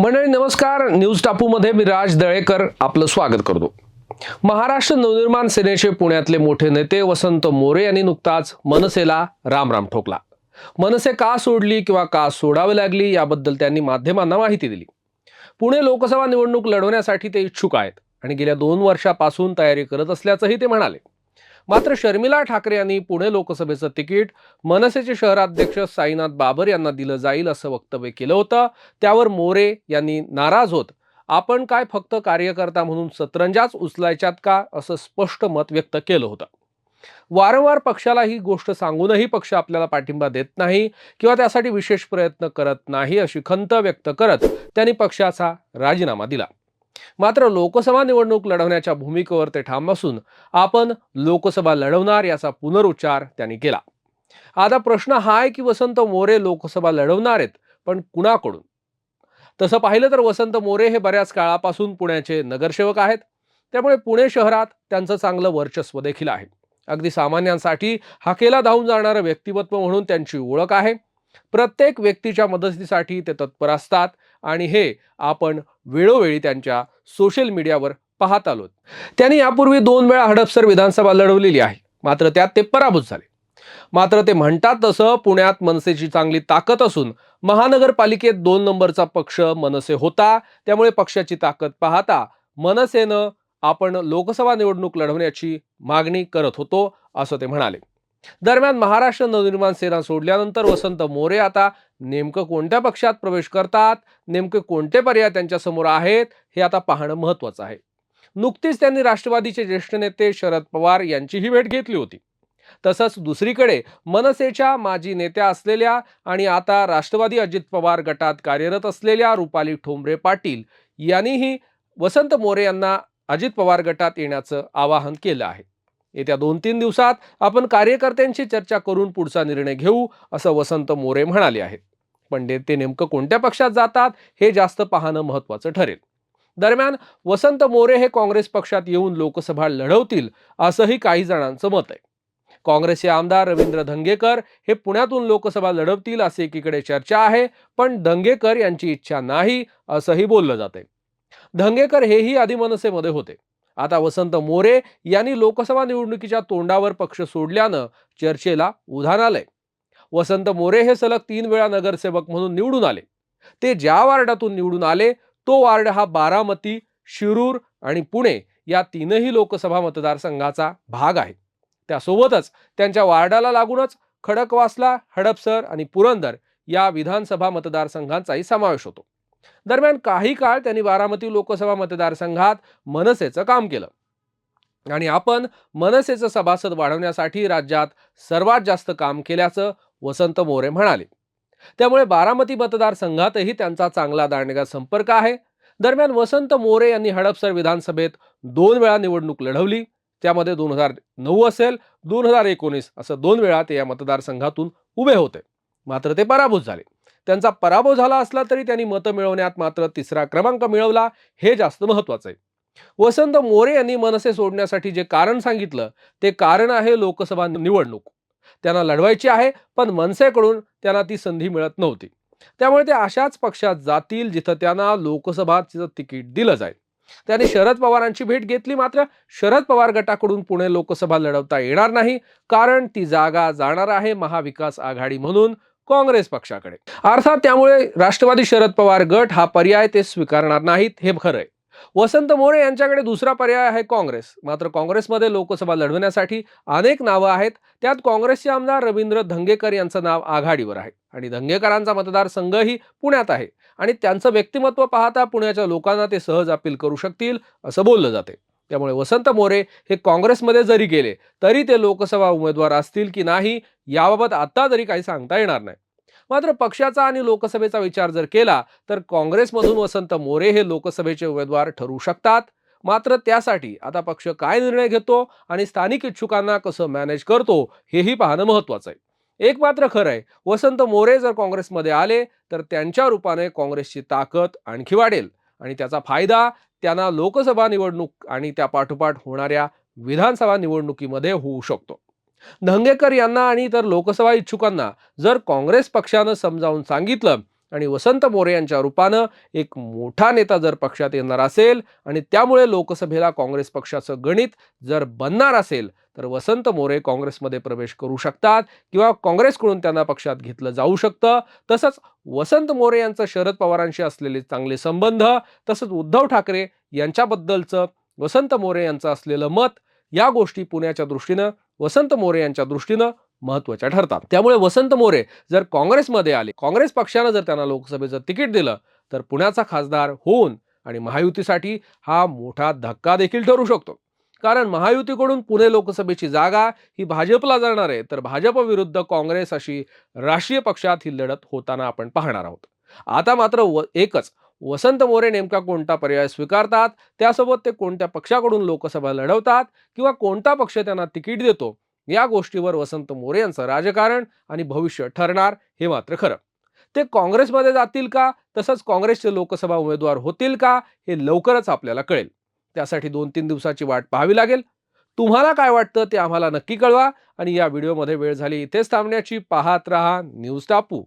मंडळी नमस्कार. न्यूज टापूमध्ये मी राज दळेकर आपलं स्वागत करतो. महाराष्ट्र नवनिर्माण सेनेचे पुण्यातले मोठे नेते वसंत मोरे यांनी नुकताच मनसेला रामराम ठोकला. मनसे का सोडली किंवा का सोडावी लागली याबद्दल त्यांनी माध्यमांना माहिती दिली. पुणे लोकसभा निवडणूक लढवण्यासाठी ते इच्छुक आहेत आणि गेल्या दोन वर्षापासून तयारी करत असल्याचंही ते म्हणाले. मात्र शर्मिला ठाकरे यांनी पुणे लोकसभेचं तिकीट मनसेचे शहराध्यक्ष साईनाथ बाबर यांना दिलं जाईल असं वक्तव्य केलं होतं. त्यावर मोरे यांनी नाराज होत. आपण काय फक्त कार्यकर्ता म्हणून सतरंजाच उचलायच्यात का? असं स्पष्ट मत व्यक्त केलं होतं. वारंवार पक्षाला ही गोष्ट सांगूनही पक्ष आपल्याला पाठिंबा देत नाही किंवा त्यासाठी विशेष प्रयत्न करत नाही अशी खंत व्यक्त करत त्यांनी पक्षाचा राजीनामा दिला. मात्र लोकसभा निवडणूक लढवण्याच्या भूमिकेवर ते ठाम असून आपण लोकसभा लढवणार याचा पुनरुच्चार त्यांनी केला. आता प्रश्न हा आहे की वसंत मोरे लोकसभा लढवणार आहेत पण कुणाकडून? तसं पाहिलं तर वसंत मोरे हे बऱ्याच काळापासून पुण्याचे नगरसेवक आहेत. त्यामुळे पुणे शहरात त्यांचं चांगलं वर्चस्व देखील आहे. अगदी सामान्यांसाठी हाकेला धावून जाणारं व्यक्तिमत्व म्हणून त्यांची ओळख आहे. प्रत्येक व्यक्तीच्या मदतीसाठी ते तत्पर असतात. आणि हे आपण वेळोवेळी त्यांच्या सोशल मीडियावर पाहत आलोत. त्यांनी यापूर्वी दोन वेळा हडपसर विधानसभा लढवलेली आहे. मात्र त्यात ते पराभूत झाले. मात्र ते म्हणतात तसं पुण्यात मनसेची चांगली ताकद असून महानगरपालिकेत दोन नंबरचा पक्ष मनसे होता. त्यामुळे पक्षाची ताकद पाहता मनसेनं आपण लोकसभा निवडणूक लढवण्याची मागणी करत होतो असं ते म्हणाले. दरम्यान महाराष्ट्र नवनिर्माण सेना सोडल्यानंतर वसंत मोरे आता नेमकं कोणत्या पक्षात प्रवेश करतात नेमके कोणते पर्याय त्यांच्यासमोर आहेत हे आता पाहणं महत्वाचं आहे. नुकतीच त्यांनी राष्ट्रवादीचे ज्येष्ठ नेते शरद पवार यांचीही भेट घेतली होती. तसंच दुसरीकडे मनसेच्या माजी नेत्या असलेल्या आणि आता राष्ट्रवादी अजित पवार गटात कार्यरत असलेल्या रुपाली ठोंबरे पाटील यांनीही वसंत मोरे यांना अजित पवार गटात येण्याचं आवाहन केलं आहे. येत्या दोन तीन दिवसात आपण कार्यकर्त्यांशी चर्चा करून पुढचा निर्णय घेऊ असं वसंत मोरे म्हणाले आहेत. पण ते- ते नेमकं कोणत्या पक्षात जातात हे जास्त पाहणं महत्वाचं ठरेल. दरम्यान वसंत मोरे हे काँग्रेस पक्षात येऊन लोकसभा लढवतील असंही काही जणांचं मत आहे. काँग्रेसचे आमदार रवींद्र धंगेकर हे पुण्यातून लोकसभा लढवतील असे एकीकडे चर्चा आहे पण धंगेकर यांची इच्छा नाही असंही बोललं जाते धंगेकर हेही आधी मनसेमध्ये होते. आता वसंत मोरे यांनी लोकसभा निवडणुकीच्या तोंडावर पक्ष सोडल्यानं चर्चेला उधाण आलंय. वसंत मोरे हे सलग तीन वेळा नगरसेवक म्हणून निवडून आले. ते ज्या वार्डातून निवडून आले तो वार्ड हा बारामती शिरूर आणि पुणे या तीनही लोकसभा मतदारसंघाचा भाग आहे. त्यासोबतच त्यांच्या वार्डाला लागूनच खडकवासला हडपसर आणि पुरंदर या विधानसभा मतदारसंघांचाही समावेश होतो. दरम्यान काही काळ त्यांनी बारामती लोकसभा मतदारसंघात मनसेचं काम केलं. आणि आपण मनसेचं सभासद वाढवण्यासाठी राज्यात सर्वात जास्त काम केल्याचं वसंत मोरे म्हणाले. त्यामुळे बारामती मतदारसंघातही त्यांचा चांगला दांडगा संपर्क आहे. दरम्यान वसंत मोरे यांनी हडपसर विधानसभेत दोन वेळा निवडणूक लढवली. त्यामध्ये दोन हजार नऊ असेल दोन हजार एकोणीस असं दोन वेळा ते या मतदारसंघातून उभे होते. मात्र ते पराभूत झाले. त्यांचा पराभव झाला असला तरी त्यांनी मतं मिळवण्यात मात्र तिसरा क्रमांक मिळवला. हे जास्त महत्वाचं आहे. वसंत मोरे यांनी मनसे सोडण्यासाठी जे कारण सांगितलं ते कारण आहे लोकसभा निवडणूक. त्यांना लढवायची आहे पण मनसेकडून त्यांना ती संधी मिळत नव्हती. त्यामुळे ते अशाच पक्षात जातील जिथं त्यांना लोकसभाचं तिकीट दिलं जाईल. त्यांनी शरद पवारांची भेट घेतली मात्र शरद पवार गटाकडून पुणे लोकसभा लढवता येणार नाही. कारण ती जागा जाणार आहे महाविकास आघाडी म्हणून. काँग्रेस पक्षाकडे. अर्थात त्यामुळे राष्ट्रवादी शरद पवार गट हा पर्याय ते स्वीकारणार नाहीत हे खरं आहे वसंत मोरे यांच्याकडे दुसरा पर्याय आहे काँग्रेस. मात्र काँग्रेसमध्ये लोकसभा लढवण्यासाठी अनेक नावं आहेत. त्यात काँग्रेसचे आमदार रवींद्र धंगेकर यांचं नाव आघाडीवर आहे. आणि धंगेकरांचा मतदारसंघही पुण्यात आहे. आणि त्यांचं व्यक्तिमत्व पाहता पुण्याच्या लोकांना ते सहज अपील करू शकतील असं बोललं जाते त्यामुळे वसंत मोरे हे काँग्रेसमध्ये जरी गेले तरी ते लोकसभा उमेदवार असतील की नाही याबाबत आत्ता तरी काही सांगता येणार नाही. मात्र पक्षाचा आणि लोकसभेचा विचार जर केला तर काँग्रेसमधून वसंत मोरे हे लोकसभेचे उमेदवार ठरू शकतात. मात्र त्यासाठी आता पक्ष काय निर्णय घेतो आणि स्थानिक इच्छुकांना कसं मॅनेज करतो हेही पाहणं महत्वाचं आहे. एक मात्र खरं आहे वसंत मोरे जर काँग्रेसमध्ये आले तर त्यांच्या रूपाने काँग्रेसची ताकद आणखी वाढेल आणि त्याचा फायदा त्यांना लोकसभा निवडणूक आणि त्या पाठोपाठ होणाऱ्या विधानसभा निवडणुकीमध्ये होऊ शकतो. धंगेकर यांना आणि इतर लोकसभा इच्छुकांना जर काँग्रेस पक्षानं समजावून सांगितलं आणि वसंत मोरे यांच्या रूपानं एक मोठा नेता जर पक्षात येणार असेल आणि त्यामुळे लोकसभेला काँग्रेस पक्षाचं गणित जर बनणार असेल तर वसंत मोरे काँग्रेसमध्ये प्रवेश करू शकतात किंवा काँग्रेसकडून त्यांना पक्षात घेतलं जाऊ शकतं. तसंच वसंत मोरे यांचं शरद पवारांशी असलेले चांगले संबंध तसंच उद्धव ठाकरे यांच्याबद्दलचं वसंत मोरे यांचं असलेलं मत या गोष्टी पुण्याच्या दृष्टीनं वसंत मोरे यांच्या दृष्टीनं महत्त्वाच्या ठरतात. त्यामुळे वसंत मोरे जर काँग्रेसमध्ये आले काँग्रेस पक्षानं जर त्यांना लोकसभेचं तिकीट दिलं तर पुण्याचा खासदार होऊन आणि महायुतीसाठी हा मोठा धक्का देखील ठरू शकतो. कारण महायुतीकडून पुणे लोकसभेची जागा ही भाजपला जाणार आहे तर भाजप विरुद्ध काँग्रेस अशी राष्ट्रीय पक्षात ही लढत होताना आपण पाहणार आहोत. आता मात्र व एकच वसंत मोरे नेमका कोणता पर्याय स्वीकारतात? त्यासोबत ते कोणत्या पक्षाकडून लोकसभा लढवतात? किंवा कोणता पक्ष त्यांना तिकीट देतो? या गोष्टीवर वसंत मोरे यांचं राजकारण आणि भविष्य ठरणार हे मात्र खरं. ते काँग्रेसमध्ये जातील का? तसंच काँग्रेसचे लोकसभा उमेदवार होतील का? हे लवकरच आपल्याला कळेल. त्यासाठी दोन तीन दिवसाची वाट पाहावी लागेल. तुम्हाला काय वाटतं ते आम्हाला नक्की कळवा आणि या व्हिडिओमध्ये वेळ झाली इथेच थांबण्याची. पाहत रहा न्यूज टापू.